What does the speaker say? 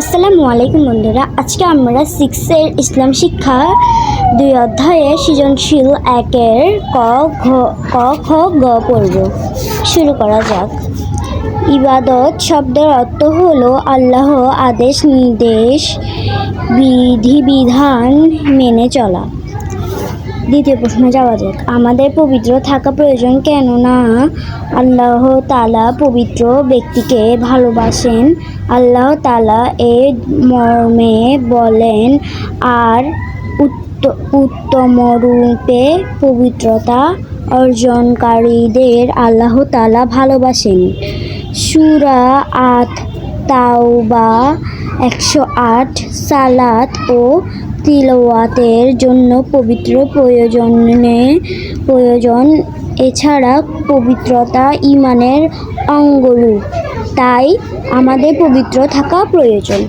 আসসালামু আলাইকুম বন্ধুরা। আজকে আমরা সিক্সের ইসলাম শিক্ষা দুই অধ্যায়ে সৃজনশীল একের ক, ঘ, ক, খ, গ পড়ব শুরু করা যাক। ইবাদত শব্দের অর্থ হলো আল্লাহ আদেশ, নির্দেশ, বিধিবিধান মেনে চলা। দ্বিতীয় প্রশ্ন যাওয়া যাক। আমাদের পবিত্র থাকা প্রয়োজন কেননা আল্লাহ তালা পবিত্র ব্যক্তিকে ভালোবাসেন। আল্লাহ তালা এ মর্মে বলেন, আর উত্ত- উত্তমরূপে পবিত্রতা অর্জনকারীদের আল্লাহ তালা ভালোবাসেন। সুরা আট তাওবা একশো আট সালাত ও তিলওয়াতের জন্য পবিত্র প্রয়োজনে প্রয়োজন। এছাড়া পবিত্রতা ইমানের অঙ্গরূপ, তাই আমাদের পবিত্র থাকা প্রয়োজন।